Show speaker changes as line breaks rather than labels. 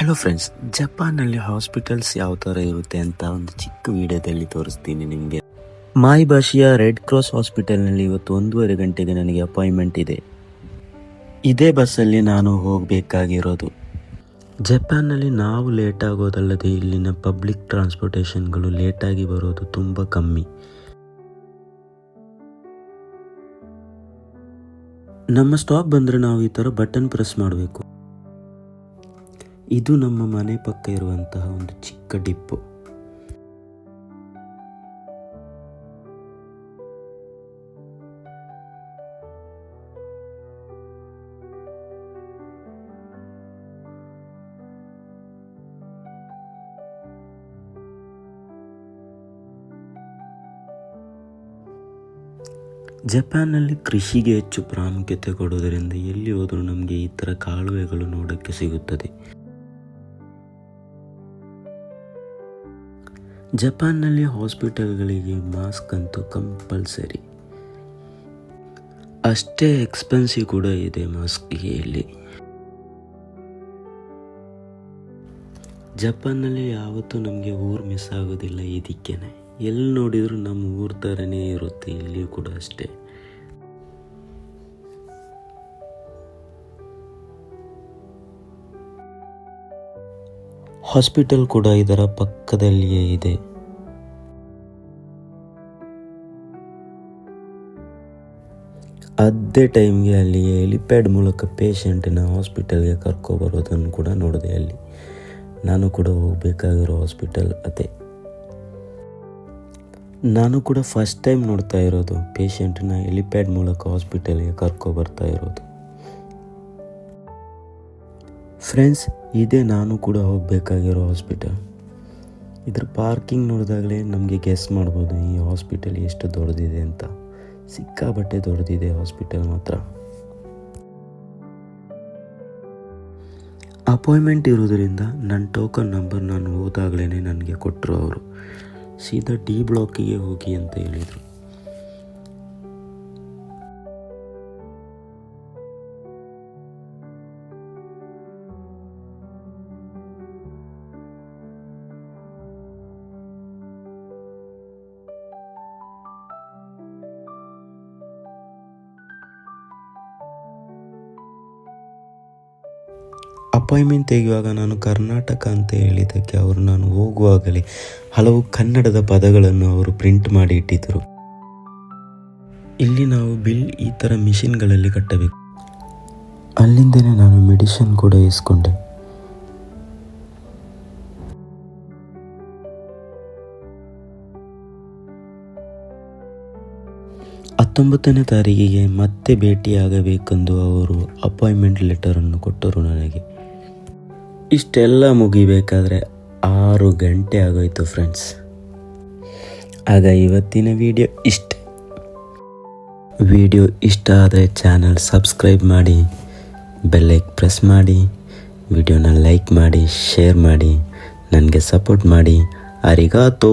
Hello friends ಜಪಾನ್ನಲ್ಲಿ hospitals ಯಾವ ಥರ ಇರುತ್ತೆ ಅಂತ ಒಂದು ಚಿಕ್ಕ ವಿಡಿಯೋದಲ್ಲಿ ತೋರಿಸ್ತೀನಿ ನಿಮಗೆ. ಮಾಯಿ ಭಾಷೆಯ ರೆಡ್ ಕ್ರಾಸ್ ಹಾಸ್ಪಿಟಲ್ನಲ್ಲಿ ಇವತ್ತು ಒಂದೂವರೆ ಗಂಟೆಗೆ ನನಗೆ ಅಪಾಯಿಂಟ್ಮೆಂಟ್ ಇದೆ. ಇದೇ ಬಸ್ಸಲ್ಲಿ ನಾನು ಹೋಗಬೇಕಾಗಿರೋದು. ಜಪಾನ್ನಲ್ಲಿ ನಾವು ಲೇಟ್ ಆಗೋದಲ್ಲದೆ ಇಲ್ಲಿನ ಪಬ್ಲಿಕ್ ಟ್ರಾನ್ಸ್ಪೋರ್ಟೇಷನ್ಗಳು ಲೇಟಾಗಿ ಬರೋದು ತುಂಬ ಕಮ್ಮಿ. ನಮ್ಮ ಸ್ಟಾಪ್ ಬಂದರೆ ನಾವು ಈ ಥರ ಬಟನ್ ಪ್ರೆಸ್ ಮಾಡಬೇಕು. ಇದು ನಮ್ಮ ಮನೆ ಪಕ್ಕ ಇರುವಂತಹ ಒಂದು ಚಿಕ್ಕ ಡಿಪ್ಪು. ಜಪಾನ್ನಲ್ಲಿ ಕೃಷಿಗೆ ಹೆಚ್ಚು ಪ್ರಾಮುಖ್ಯತೆ ಕೊಡುವುದರಿಂದ ಎಲ್ಲಿ ಹೋದರೂ ನಮಗೆ ಈ ಥರ ಕಾಲುವೆಗಳು ನೋಡೋಕ್ಕೆ ಸಿಗುತ್ತದೆ. ಜಪಾನ್ನಲ್ಲಿ ಹಾಸ್ಪಿಟಲ್ಗಳಿಗೆ ಮಾಸ್ಕ್ ಅಂತೂ ಕಂಪಲ್ಸರಿ. ಅಷ್ಟೇ ಎಕ್ಸ್ಪೆನ್ಸಿವ್ ಕೂಡ ಇದೆ ಮಾಸ್ಕ್ಗೆ ಇಲ್ಲಿ. ಜಪಾನ್ನಲ್ಲಿ ಯಾವತ್ತೂ ನಮಗೆ ಊರು ಮಿಸ್ ಆಗೋದಿಲ್ಲ ಇದಕ್ಕೇನೆ. ಎಲ್ಲಿ ನೋಡಿದರೂ ನಮ್ಮ ಊರ ಥರನೇ ಇರುತ್ತೆ ಇಲ್ಲಿಯೂ ಕೂಡ ಅಷ್ಟೇ. ಹಾಸ್ಪಿಟಲ್ ಕೂಡ ಇದರ ಪಕ್ಕದಲ್ಲಿಯೇ ಇದೆ. ಅದೇ ಟೈಮ್ಗೆ ಅಲ್ಲಿ ಹೆಲಿಪ್ಯಾಡ್ ಮೂಲಕ ಪೇಷಂಟನ್ನ ಹಾಸ್ಪಿಟಲ್ಗೆ ಕರ್ಕೊಬರೋದನ್ನು ಕೂಡ ನೋಡಿದೆ ಅಲ್ಲಿ. ನಾನು ಕೂಡ ಹೋಗಬೇಕಾಗಿರೋ ಹಾಸ್ಪಿಟಲ್ ಅದೇ. ನಾನು ಕೂಡ ಫಸ್ಟ್ ಟೈಮ್ ನೋಡ್ತಾ ಇರೋದು. ಪೇಷಂಟನ್ನ ಹೆಲಿಪ್ಯಾಡ್ ಮೂಲಕ ಹಾಸ್ಪಿಟಲ್ಗೆ ಕರ್ಕೊಬರ್ತಾ ಇರೋದು. ಫ್ರೆಂಡ್ಸ್ ಇದೇ ನಾನು ಕೂಡ ಹೋಗಬೇಕಾಗಿರೋ ಹಾಸ್ಪಿಟಲ್ ಇದ್ರ ಪಾರ್ಕಿಂಗ್ ನೋಡಿದಾಗಲೇ ನಮಗೆ ಗೆಸ್ ಮಾಡ್ಬೋದು, ಈ ಹಾಸ್ಪಿಟಲ್ ಎಷ್ಟು ದೊಡ್ಡದಿದೆ ಅಂತ. ಸಿಕ್ಕಾಬಟ್ಟೆ ದೊಡ್ಡದಿದೆ ಹಾಸ್ಪಿಟಲ್ ಮಾತ್ರ. ಅಪಾಯಿಂಟ್ಮೆಂಟ್ ಇರೋದರಿಂದ ನನ್ನ ಟೋಕನ್ ನಂಬರ್ ನಾನು ಹೋದಾಗಲೇ ನನಗೆ ಕೊಟ್ಟರು ಅವರು. ಸೀದಾ ಡಿ ಬ್ಲಾಕಿಗೆ ಹೋಗಿ ಅಂತ ಹೇಳಿದರು. ಅಪಾಯಿಂಟ್ಮೆಂಟ್ ತೆಗೆಯುವಾಗ ನಾನು ಕರ್ನಾಟಕ ಅಂತ ಹೇಳಿದ್ದಕ್ಕೆ ಅವರು ನಾನು ಹೋಗುವಾಗಲೇ ಹಲವು ಕನ್ನಡದ ಪದಗಳನ್ನು ಅವರು ಪ್ರಿಂಟ್ ಮಾಡಿ ಇಟ್ಟಿದ್ದರು. ಇಲ್ಲಿ ನಾವು ಬಿಲ್ ಈ ಥರ ಮಿಷಿನ್ಗಳಲ್ಲಿ ಕಟ್ಟಬೇಕು. ಅಲ್ಲಿಂದನೇ ನಾನು ಮೆಡಿಸಿನ್ ಕೂಡ ಇಸ್ಕೊಂಡೆ. ಹತ್ತೊಂಬತ್ತನೇ ತಾರೀಕಿಗೆ ಮತ್ತೆ ಭೇಟಿಯಾಗಬೇಕೆಂದು ಅವರು ಅಪಾಯಿಂಟ್ಮೆಂಟ್ ಲೆಟರನ್ನು ಕೊಟ್ಟರು ನನಗೆ. ಇಷ್ಟೆಲ್ಲ ಮುಗಿಬೇಕಾದ್ರೆ ಆರು ಗಂಟೆ ಆಗೋಯ್ತು ಫ್ರೆಂಡ್ಸ್ ಆಗ ಇವತ್ತಿನ ವಿಡಿಯೋ ಇಷ್ಟ. ವಿಡಿಯೋ ಇಷ್ಟ ಆದರೆ ಚಾನಲ್ ಸಬ್ಸ್ಕ್ರೈಬ್ ಮಾಡಿ ಬೆಲ್ಲೈಕ್ ಪ್ರೆಸ್ ಮಾಡಿ ವಿಡಿಯೋನ ಲೈಕ್ ಮಾಡಿ ಶೇರ್ ಮಾಡಿ, ನನಗೆ ಸಪೋರ್ಟ್ ಮಾಡಿ. ಅರಿಗಾತೋ.